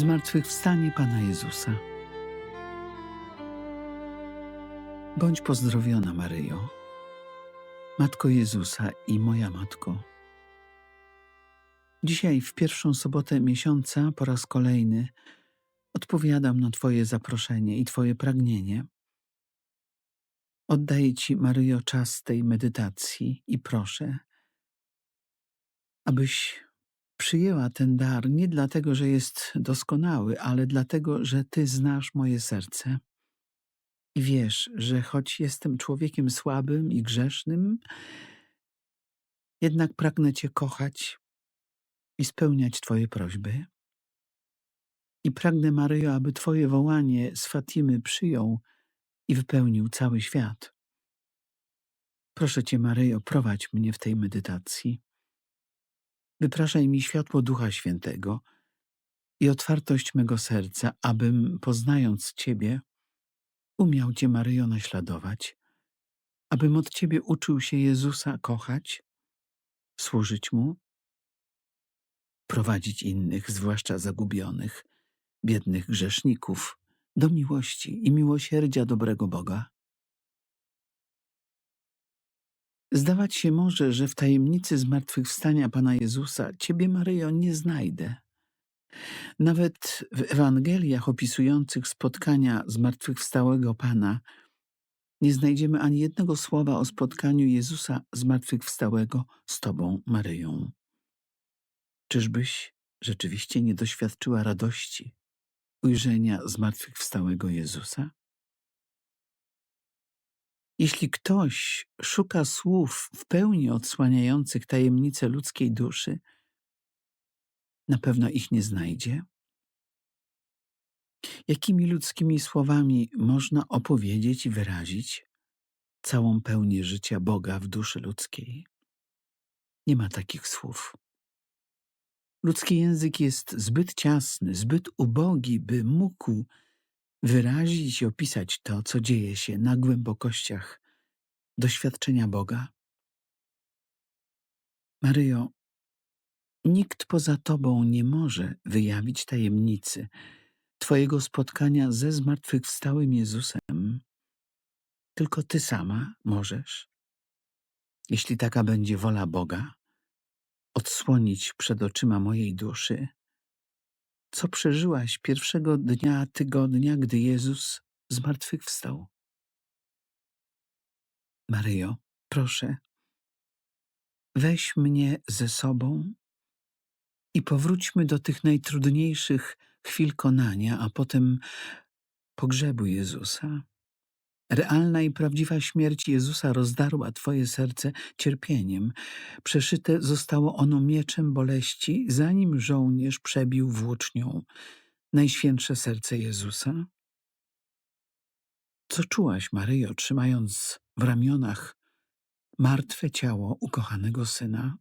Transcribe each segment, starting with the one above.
Zmartwychwstanie Pana Jezusa. Bądź pozdrowiona, Maryjo, Matko Jezusa i moja Matko. Dzisiaj, w pierwszą sobotę miesiąca, po raz kolejny odpowiadam na Twoje zaproszenie i Twoje pragnienie. Oddaję Ci, Maryjo, czas tej medytacji i proszę, abyś przyjęła ten dar nie dlatego, że jest doskonały, ale dlatego, że Ty znasz moje serce. I wiesz, że choć jestem człowiekiem słabym i grzesznym, jednak pragnę Cię kochać i spełniać Twoje prośby. I pragnę, Maryjo, aby Twoje wołanie z Fatimy przyjął i wypełnił cały świat. Proszę Cię, Maryjo, prowadź mnie w tej medytacji. Wypraszaj mi światło Ducha Świętego i otwartość mego serca, abym, poznając Ciebie, umiał Cię, Maryjo, naśladować, abym od Ciebie uczył się Jezusa kochać, służyć Mu, prowadzić innych, zwłaszcza zagubionych, biednych grzeszników, do miłości i miłosierdzia dobrego Boga. Zdawać się może, że w tajemnicy zmartwychwstania Pana Jezusa Ciebie, Maryjo, nie znajdę. Nawet w Ewangeliach opisujących spotkania zmartwychwstałego Pana nie znajdziemy ani jednego słowa o spotkaniu Jezusa zmartwychwstałego z Tobą, Maryją. Czyżbyś rzeczywiście nie doświadczyła radości ujrzenia zmartwychwstałego Jezusa? Jeśli ktoś szuka słów w pełni odsłaniających tajemnice ludzkiej duszy, na pewno ich nie znajdzie. Jakimi ludzkimi słowami można opowiedzieć i wyrazić całą pełnię życia Boga w duszy ludzkiej? Nie ma takich słów. Ludzki język jest zbyt ciasny, zbyt ubogi, by mógł wyrazić i opisać to, co dzieje się na głębokościach doświadczenia Boga. Maryjo, nikt poza Tobą nie może wyjawić tajemnicy Twojego spotkania ze zmartwychwstałym Jezusem. Tylko Ty sama możesz, jeśli taka będzie wola Boga, odsłonić przed oczyma mojej duszy co przeżyłaś pierwszego dnia tygodnia, gdy Jezus zmartwychwstał? Maryjo, proszę, weź mnie ze sobą i powróćmy do tych najtrudniejszych chwil konania, a potem pogrzebu Jezusa. Realna i prawdziwa śmierć Jezusa rozdarła Twoje serce cierpieniem. Przeszyte zostało ono mieczem boleści, zanim żołnierz przebił włócznią najświętsze serce Jezusa. Co czułaś, Maryjo, trzymając w ramionach martwe ciało ukochanego syna?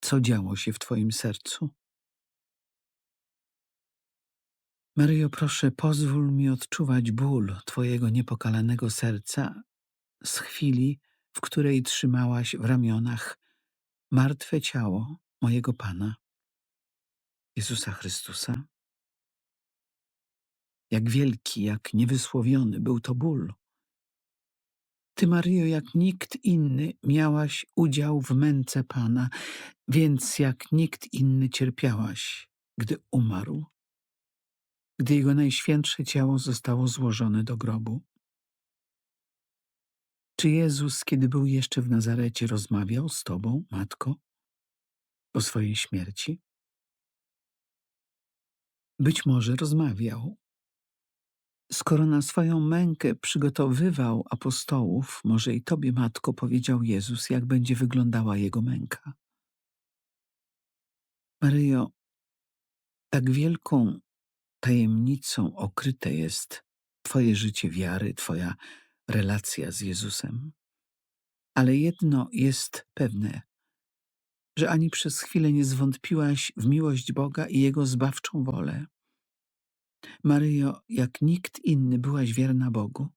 Co działo się w Twoim sercu? Maryjo, proszę, pozwól mi odczuwać ból Twojego niepokalanego serca z chwili, w której trzymałaś w ramionach martwe ciało mojego Pana, Jezusa Chrystusa. Jak wielki, jak niewysłowiony był to ból. Ty, Maryjo, jak nikt inny miałaś udział w męce Pana, więc jak nikt inny cierpiałaś, gdy umarł gdy jego najświętsze ciało zostało złożone do grobu. Czy Jezus, kiedy był jeszcze w Nazarecie, rozmawiał z Tobą, Matko, o swojej śmierci? Być może rozmawiał. Skoro na swoją mękę przygotowywał apostołów, może i Tobie, Matko, powiedział Jezus, jak będzie wyglądała Jego męka. Maryjo, tak wielką tajemnicą okryte jest Twoje życie wiary, Twoja relacja z Jezusem. Ale jedno jest pewne, że ani przez chwilę nie zwątpiłaś w miłość Boga i Jego zbawczą wolę. Maryjo, jak nikt inny byłaś wierna Bogu,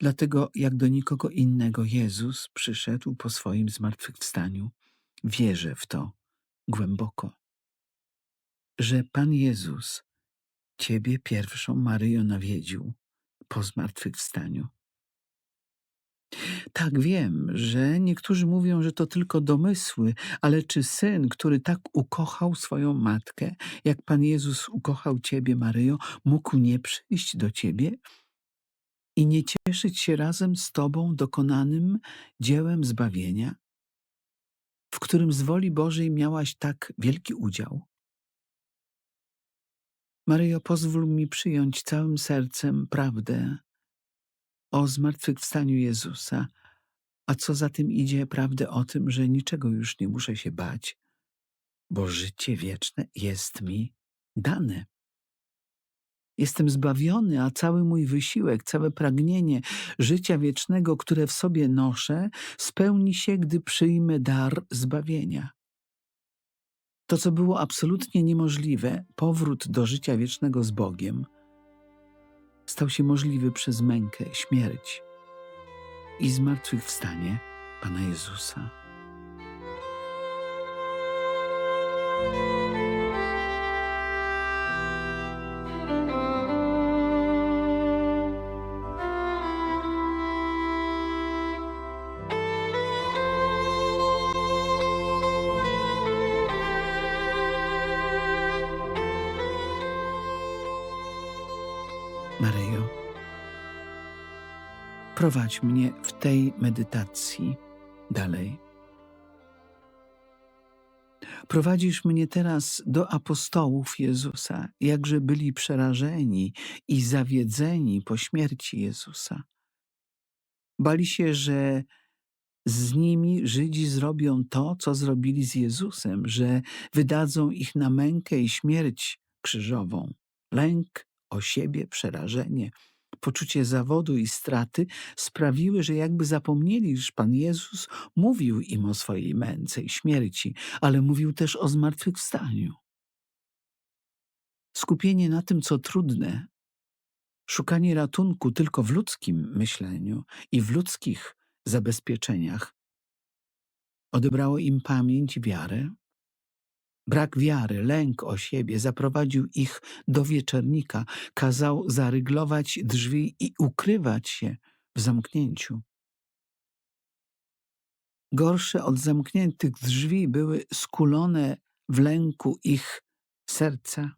dlatego jak do nikogo innego Jezus przyszedł po swoim zmartwychwstaniu. Wierzę w to głęboko. że Pan Jezus Ciebie pierwszą, Maryjo, nawiedził po zmartwychwstaniu. Tak wiem, że niektórzy mówią, że to tylko domysły, ale czy syn, który tak ukochał swoją matkę, jak Pan Jezus ukochał Ciebie, Maryjo, mógł nie przyjść do Ciebie i nie cieszyć się razem z Tobą dokonanym dziełem zbawienia, w którym z woli Bożej miałaś tak wielki udział? Maryjo, pozwól mi przyjąć całym sercem prawdę o zmartwychwstaniu Jezusa, a co za tym idzie, prawdę o tym, że niczego już nie muszę się bać, bo życie wieczne jest mi dane. Jestem zbawiony, a cały mój wysiłek, całe pragnienie życia wiecznego, które w sobie noszę, spełni się, gdy przyjmę dar zbawienia. To, co było absolutnie niemożliwe, powrót do życia wiecznego z Bogiem, stał się możliwy przez mękę, śmierć i zmartwychwstanie Pana Jezusa. Prowadź mnie w tej medytacji dalej. Prowadzisz mnie teraz do apostołów Jezusa, jakże byli przerażeni i zawiedzeni po śmierci Jezusa. Bali się, że z nimi Żydzi zrobią to, co zrobili z Jezusem, że wydadzą ich na mękę i śmierć krzyżową. Lęk o siebie, przerażenie, poczucie zawodu i straty sprawiły, że jakby zapomnieli, że Pan Jezus mówił im o swojej męce i śmierci, ale mówił też o zmartwychwstaniu. Skupienie na tym, co trudne, szukanie ratunku tylko w ludzkim myśleniu i w ludzkich zabezpieczeniach odebrało im pamięć i wiarę. Brak wiary, lęk o siebie zaprowadził ich do wieczernika, kazał zaryglować drzwi i ukrywać się w zamknięciu. Gorsze od zamkniętych drzwi były skulone w lęku ich serca.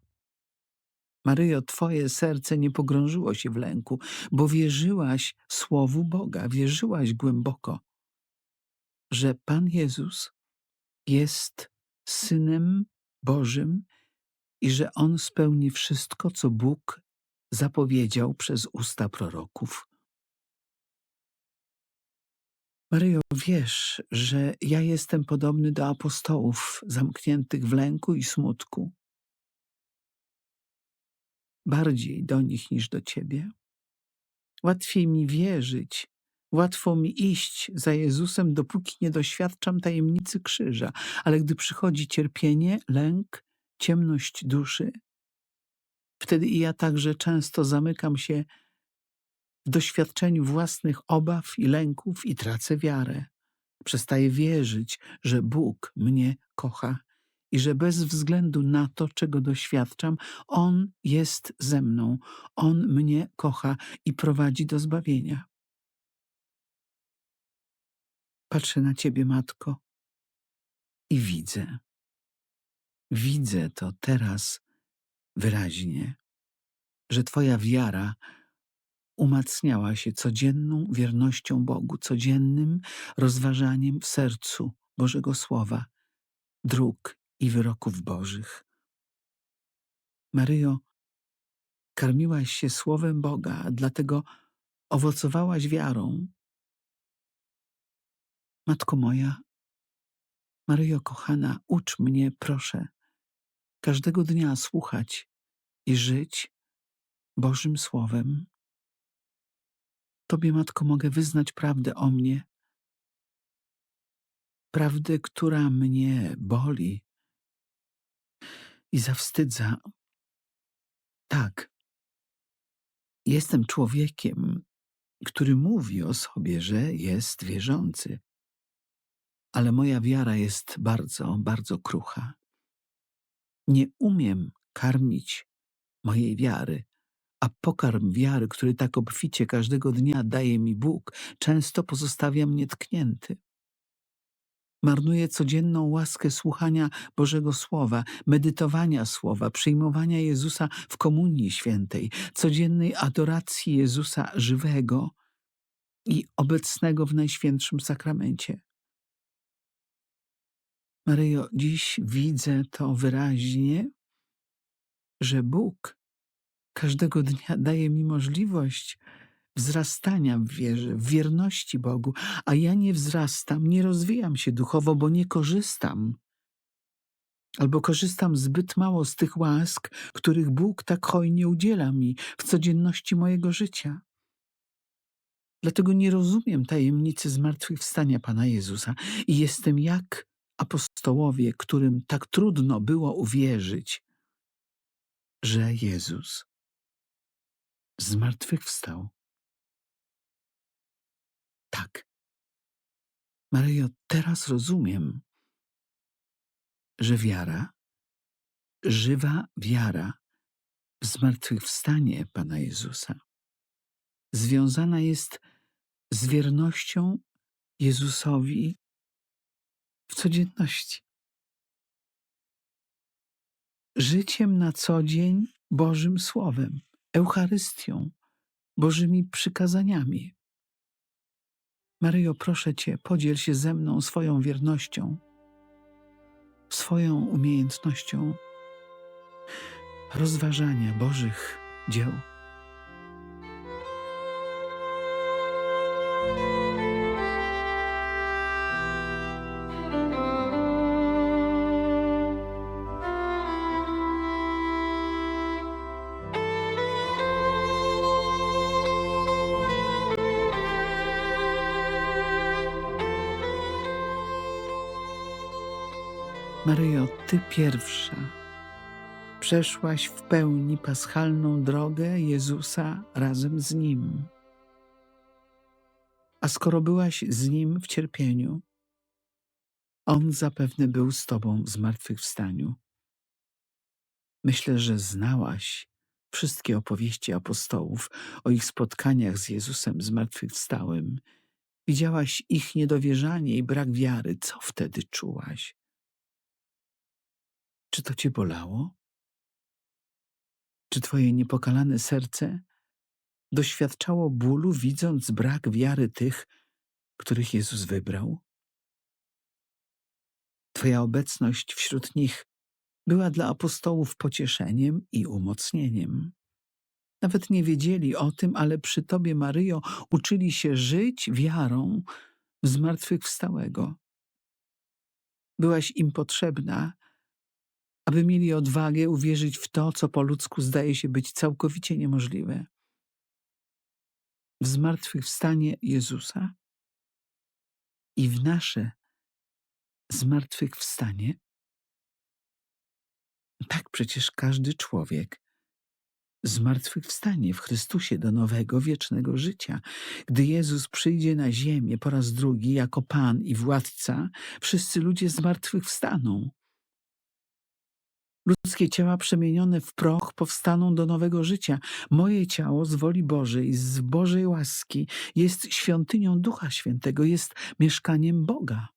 Maryjo, Twoje serce nie pogrążyło się w lęku, bo wierzyłaś Słowu Boga, wierzyłaś głęboko, że Pan Jezus jest Synem Bożym i że On spełni wszystko, co Bóg zapowiedział przez usta proroków. Maryjo, wiesz, że ja jestem podobny do apostołów zamkniętych w lęku i smutku. Bardziej do nich niż do Ciebie. Łatwiej mi wierzyć, łatwo mi iść za Jezusem, dopóki nie doświadczam tajemnicy krzyża, ale gdy przychodzi cierpienie, lęk, ciemność duszy, wtedy i ja także często zamykam się w doświadczeniu własnych obaw i lęków i tracę wiarę. Przestaję wierzyć, że Bóg mnie kocha i że bez względu na to, czego doświadczam, On jest ze mną, On mnie kocha i prowadzi do zbawienia. Patrzę na Ciebie, Matko, i widzę. Widzę to teraz wyraźnie, że Twoja wiara umacniała się codzienną wiernością Bogu, codziennym rozważaniem w sercu Bożego Słowa, dróg i wyroków Bożych. Maryjo, karmiłaś się Słowem Boga, dlatego owocowałaś wiarą. Matko moja, Maryjo kochana, ucz mnie, proszę, każdego dnia słuchać i żyć Bożym Słowem. Tobie, Matko, mogę wyznać prawdę o mnie, prawdę, która mnie boli i zawstydza. Tak, jestem człowiekiem, który mówi o sobie, że jest wierzący, ale moja wiara jest bardzo, bardzo krucha. Nie umiem karmić mojej wiary, a pokarm wiary, który tak obficie każdego dnia daje mi Bóg, często pozostawia mnie tknięty. Marnuję codzienną łaskę słuchania Bożego Słowa, medytowania Słowa, przyjmowania Jezusa w Komunii Świętej, codziennej adoracji Jezusa żywego i obecnego w Najświętszym Sakramencie. Maryjo, dziś widzę to wyraźnie, że Bóg każdego dnia daje mi możliwość wzrastania w wierze, w wierności Bogu, a ja nie wzrastam, nie rozwijam się duchowo, bo nie korzystam. Albo korzystam zbyt mało z tych łask, których Bóg tak hojnie udziela mi w codzienności mojego życia. Dlatego nie rozumiem tajemnicy zmartwychwstania Pana Jezusa i jestem jak apostołowie, którym tak trudno było uwierzyć, że Jezus zmartwychwstał. Tak. Maryjo, teraz rozumiem, że wiara, żywa wiara w zmartwychwstanie Pana Jezusa związana jest z wiernością Jezusowi w codzienności. Życiem na co dzień Bożym Słowem, Eucharystią, Bożymi przykazaniami. Maryjo, proszę Cię, podziel się ze mną swoją wiernością, swoją umiejętnością rozważania Bożych dzieł. Pierwsza przeszłaś w pełni paschalną drogę Jezusa razem z Nim. A skoro byłaś z Nim w cierpieniu, On zapewne był z Tobą w zmartwychwstaniu. Myślę, że znałaś wszystkie opowieści apostołów o ich spotkaniach z Jezusem zmartwychwstałym. Widziałaś ich niedowierzanie i brak wiary. Co wtedy czułaś? Czy to cię bolało? Czy twoje niepokalane serce doświadczało bólu, widząc brak wiary tych, których Jezus wybrał? Twoja obecność wśród nich była dla apostołów pocieszeniem i umocnieniem. Nawet nie wiedzieli o tym, ale przy Tobie, Maryjo, uczyli się żyć wiarą w zmartwychwstałego. Byłaś im potrzebna, aby mieli odwagę uwierzyć w to, co po ludzku zdaje się być całkowicie niemożliwe. W zmartwychwstanie Jezusa i w nasze zmartwychwstanie. Tak przecież każdy człowiek zmartwychwstanie w Chrystusie do nowego, wiecznego życia. Gdy Jezus przyjdzie na ziemię po raz drugi jako Pan i Władca, wszyscy ludzie zmartwychwstaną. Ludzkie ciała przemienione w proch powstaną do nowego życia. Moje ciało z woli Bożej, z Bożej łaski jest świątynią Ducha Świętego, jest mieszkaniem Boga.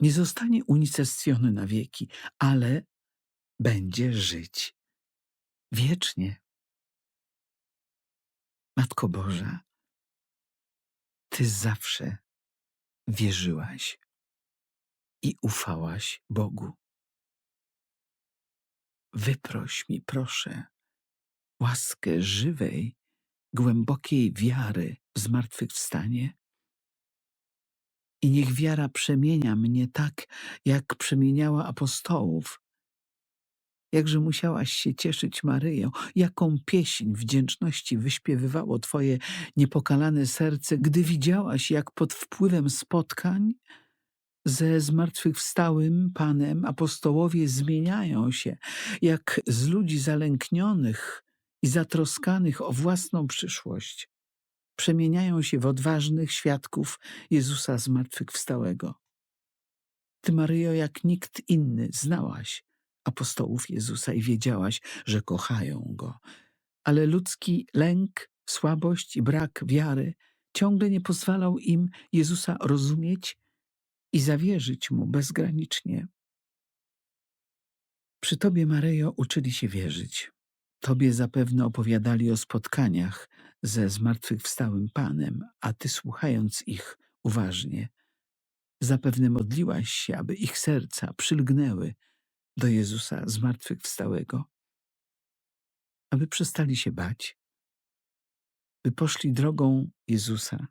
Nie zostanie unicestwiony na wieki, ale będzie żyć wiecznie. Matko Boża, Ty zawsze wierzyłaś i ufałaś Bogu. Wyproś mi, proszę, łaskę żywej, głębokiej wiary w zmartwychwstanie. I niech wiara przemienia mnie tak, jak przemieniała apostołów. Jakże musiałaś się cieszyć, Maryjo, jaką pieśń wdzięczności wyśpiewywało Twoje niepokalane serce, gdy widziałaś, jak pod wpływem spotkań ze zmartwychwstałym Panem apostołowie zmieniają się, jak z ludzi zalęknionych i zatroskanych o własną przyszłość, przemieniają się w odważnych świadków Jezusa zmartwychwstałego. Ty, Maryjo, jak nikt inny znałaś apostołów Jezusa i wiedziałaś, że kochają Go. Ale ludzki lęk, słabość i brak wiary ciągle nie pozwalał im Jezusa rozumieć i zawierzyć Mu bezgranicznie. Przy Tobie, Maryjo, uczyli się wierzyć. Tobie zapewne opowiadali o spotkaniach ze zmartwychwstałym Panem, a Ty słuchając ich uważnie, zapewne modliłaś się, aby ich serca przylgnęły do Jezusa zmartwychwstałego, aby przestali się bać, by poszli drogą Jezusa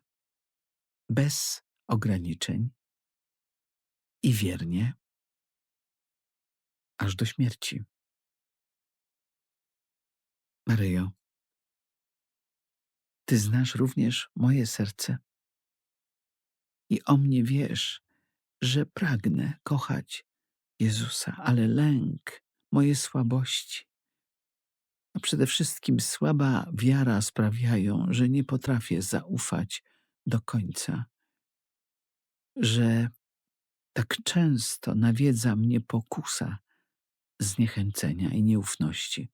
bez ograniczeń i wiernie. Aż do śmierci. Maryjo, Ty znasz również moje serce. I o mnie wiesz, że pragnę kochać Jezusa, ale lęk, moje słabości, a przede wszystkim słaba wiara sprawiają, że nie potrafię zaufać do końca, że tak często nawiedza mnie pokusa zniechęcenia i nieufności.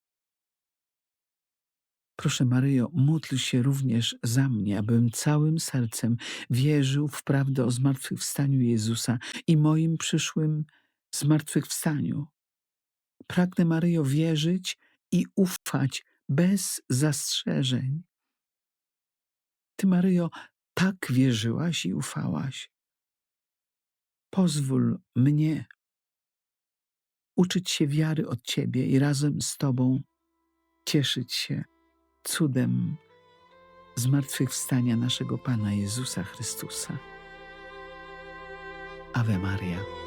Proszę Maryjo, módl się również za mnie, abym całym sercem wierzył w prawdę o zmartwychwstaniu Jezusa i moim przyszłym zmartwychwstaniu. Pragnę, Maryjo, wierzyć i ufać bez zastrzeżeń. Ty, Maryjo, tak wierzyłaś i ufałaś. Pozwól mnie uczyć się wiary od Ciebie i razem z Tobą cieszyć się cudem zmartwychwstania naszego Pana Jezusa Chrystusa. Ave Maria.